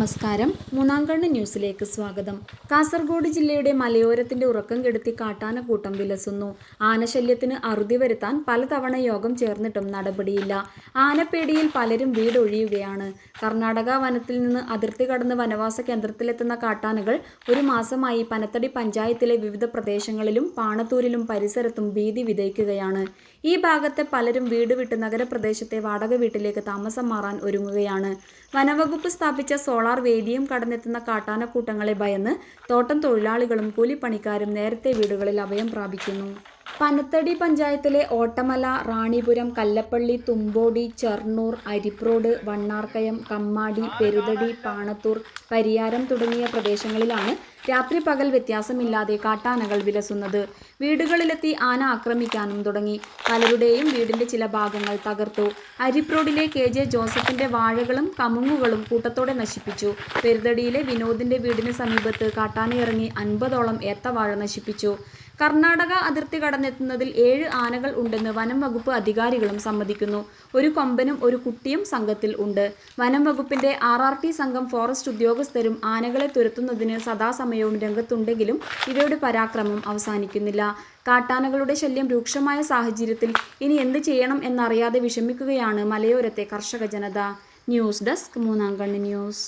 നമസ്കാരം. മൂന്നാം കണ്ണ് ന്യൂസിലേക്ക് സ്വാഗതം. കാസർഗോഡ് ജില്ലയുടെ മലയോരത്തിന്റെ ഉറക്കം കെടുത്തി കാട്ടാനക്കൂട്ടം വിലസുന്നു. ആനശല്യത്തിന് അറുതി വരുത്താൻ പലതവണ യോഗം ചേർന്നിട്ടും നടപടിയില്ല. ആനപ്പേടിയിൽ പലരും വീടൊഴിയുകയാണ് കർണാടക വനത്തിൽ നിന്ന് അതിർത്തി കടന്ന് വനവാസ കേന്ദ്രത്തിലെത്തുന്ന കാട്ടാനകൾ ഒരു മാസമായി പനത്തടി പഞ്ചായത്തിലെ വിവിധ പ്രദേശങ്ങളിലും പാണത്തൂരിലും പരിസരത്തും ഭീതി വിതയ്ക്കുകയാണ്. ഈ ഭാഗത്തെ പലരും വീട് വിട്ട് നഗരപ്രദേശത്തെ വാടക വീട്ടിലേക്ക് താമസം മാറാൻ ഒരുങ്ങുകയാണ്. വനവകുപ്പ് സ്ഥാപിച്ച സോളാർ വേലിയും കടന്നെത്തുന്ന കാട്ടാനക്കൂട്ടങ്ങളെ ഭയന്ന് തോട്ടം തൊഴിലാളികളും കൂലിപ്പണിക്കാരും നേരത്തെ വീടുകളിൽ അഭയം പ്രാപിക്കുന്നു. പനത്തടി പഞ്ചായത്തിലെ ഓട്ടമല റാണിപുരം കല്ലപ്പള്ളി തുമ്പോടി ചെർണൂർ അരിപ്രോഡ് വണ്ണാർക്കയം കമ്മാടി പെരുതടി പാണത്തൂർ പരിയാരം തുടങ്ങിയ പ്രദേശങ്ങളിലാണ് രാത്രി പകൽ വ്യത്യാസമില്ലാതെ കാട്ടാനകൾ വിലസുന്നത്. വീടുകളിലെത്തി ആന ആക്രമിക്കാനും തുടങ്ങി. പലരുടെയും വീടിന്റെ ചില ഭാഗങ്ങൾ തകർത്തു. അരിപ്രോഡിലെ കെ. ജെ. ജോസഫിന്റെ വാഴകളും കമുങ്ങുകളും കൂട്ടത്തോടെ നശിപ്പിച്ചു. പെരുതടിയിലെ വിനോദിന്റെ വീടിന് സമീപത്ത് കാട്ടാനയിറങ്ങി അൻപതോളം ഏത്തവാഴ നശിപ്പിച്ചു. കർണാടക അതിർത്തി കടന്നെത്തുന്നതിൽ ഏഴ് ആനകൾ ഉണ്ടെന്ന് വനം വകുപ്പ് അധികാരികളും സമ്മതിക്കുന്നു. ഒരു കൊമ്പനും ഒരു കുട്ടിയും സംഘത്തിൽ ഉണ്ട്. വനം വകുപ്പിന്റെ ആർ ആർ ടി സംഘം ഫോറസ്റ്റ് ഉദ്യോഗസ്ഥരും ആനകളെ തുരത്തുന്നതിന് സദാസമയവും രംഗത്തുണ്ടെങ്കിലും ഇവയുടെ പരാക്രമം അവസാനിക്കുന്നില്ല. കാട്ടാനകളുടെ ശല്യം രൂക്ഷമായ സാഹചര്യത്തിൽ ഇനി എന്ത് ചെയ്യണം എന്നറിയാതെ വിഷമിക്കുകയാണ് മലയോരത്തെ കർഷക ജനത. ന്യൂസ് ഡെസ്ക് മൂന്നാം കണ്ണ് ന്യൂസ്.